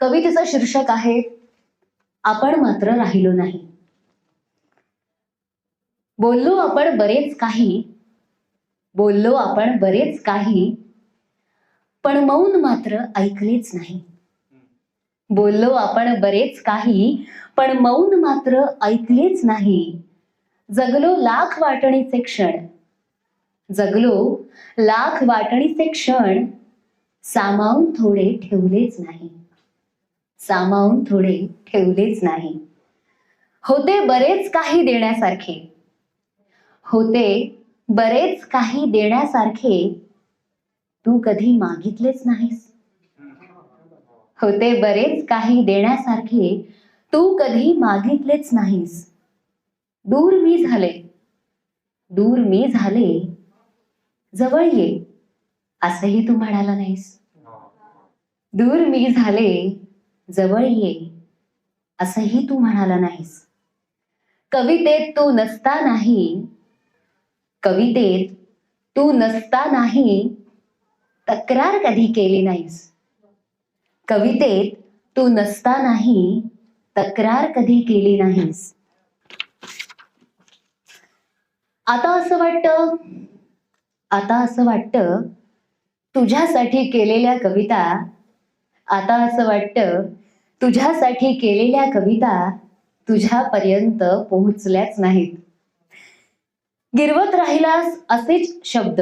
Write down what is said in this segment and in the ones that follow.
कवितेचं शीर्षक आहे आपण मात्र राहिलो नाही. बोललो आपण बरेच काही बोललो आपण बरेच काही पण मौन मात्र ऐकलेच नाही. बोललो आपण बरेच काही पण मौन मात्र ऐकलेच नाही. जगलो लाख वाटणीचे क्षण जगलो लाख वाटणीचे क्षण सामावून थोडे ठेवलेच नाही. सामावून थोडे ठेवलेच नाही. होते बरेच काही देण्यासारखे. होते बरेच काही देण्यासारखे. तू कधी मागितलेच नाहीस. होते बरेच काही देण्यासारखे. तू कधी मागितलेच नाहीस. दूर मी झाले. दूर मी झाले. जवळ ये. असंही तू म्हणाला नाहीस. दूर मी झाले. जवळ ये असंही तू म्हणाला नाहीस. कवितेत तू नसता नाही. कवितेत तू नसता नाही. तक्रार कधी केली नाहीस. कवितेत तू नसता नाही. तक्रार कधी केली नाहीस. आता असं वाटतं आता असं वाटतं तुझ्यासाठी केलेल्या कविता आता असं वाटतं तुझ्यासाठी केलेल्या कविता तुझ्यापर्यंत पोहोचल्याच नाहीत. गिरवत राहिलास असेच शब्द.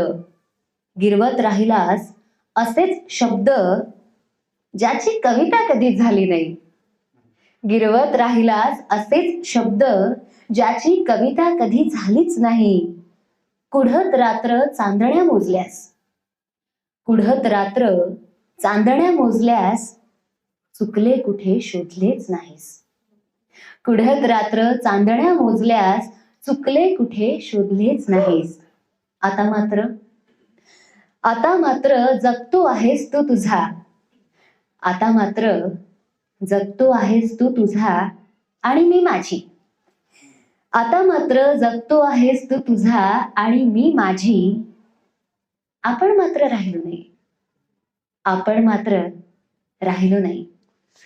गिरवत राहिलास असेच शब्द ज्याची कविता कधीच झाली नाही. गिरवत राहिलास असेच शब्द ज्याची कविता कधी झालीच नाही. कुढत रात्र चांदण्या मोजल्यास. कुढत रात्र चांदण्या मोजल्यास चुकले कुठे शोधलेच नाहीस. कुढत रात्र चांदण्या मोजल्यास चुकले कुठे शोधलेच नाहीस. आता मात्र आता मात्र जगतो आहेस तू तुझा. आता मात्र जगतो आहेस तू तुझा आणि मी माझी. आता मात्र जगतो आहेस तू तुझा आणि मी माझी. आपण मात्र राहिलो नाही. आपण मात्र राहिलो नाही.